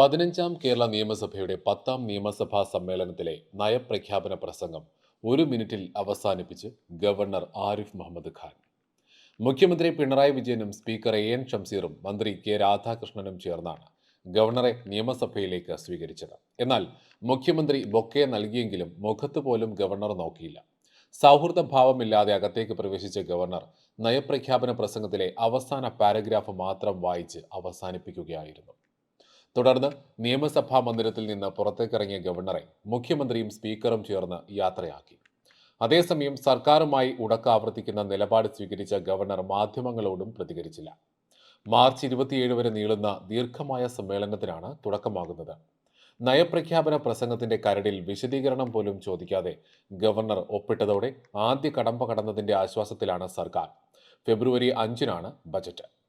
പതിനഞ്ചാം കേരള നിയമസഭയുടെ പത്താം നിയമസഭാ സമ്മേളനത്തിലെ നയപ്രഖ്യാപന പ്രസംഗം ഒരു മിനിറ്റിൽ അവസാനിപ്പിച്ച് ഗവർണർ ആരിഫ് മുഹമ്മദ് ഖാൻ. മുഖ്യമന്ത്രി പിണറായി വിജയനും സ്പീക്കർ എ എൻ ഷംസീറും മന്ത്രി കെ രാധാകൃഷ്ണനും ചേർന്നാണ് ഗവർണറെ നിയമസഭയിലേക്ക് സ്വീകരിച്ചത്. എന്നാൽ മുഖ്യമന്ത്രി ബൊക്കെ നൽകിയെങ്കിലും മുഖത്ത് പോലും ഗവർണർ നോക്കിയില്ല. സൗഹൃദ ഭാവമില്ലാതെ അകത്തേക്ക് പ്രവേശിച്ച ഗവർണർ നയപ്രഖ്യാപന പ്രസംഗത്തിലെ അവസാന പാരഗ്രാഫ് മാത്രം വായിച്ച് അവസാനിപ്പിക്കുകയായിരുന്നു. തുടർന്ന് നിയമസഭാ മന്ദിരത്തിൽ നിന്ന് പുറത്തേക്കിറങ്ങിയ ഗവർണറെ മുഖ്യമന്ത്രിയും സ്പീക്കറും ചേർന്ന് യാത്രയാക്കി. അതേസമയം സർക്കാരുമായി ഉടക്കാവർത്തിക്കുന്ന നിലപാട് സ്വീകരിച്ച ഗവർണർ മാധ്യമങ്ങളോടും പ്രതികരിച്ചില്ല. മാർച്ച് ഇരുപത്തിയേഴ് വരെ നീളുന്ന ദീർഘമായ സമ്മേളനത്തിനാണ് തുടക്കമാകുന്നത്. നയപ്രഖ്യാപന പ്രസംഗത്തിന്റെ കരടിൽ വിശദീകരണം പോലും ചോദിക്കാതെ ഗവർണർ ഒപ്പിട്ടതോടെ ആദ്യ കടമ്പ കടന്നതിന്റെ ആശ്വാസത്തിലാണ് സർക്കാർ. ഫെബ്രുവരി അഞ്ചിനാണ് ബജറ്റ്.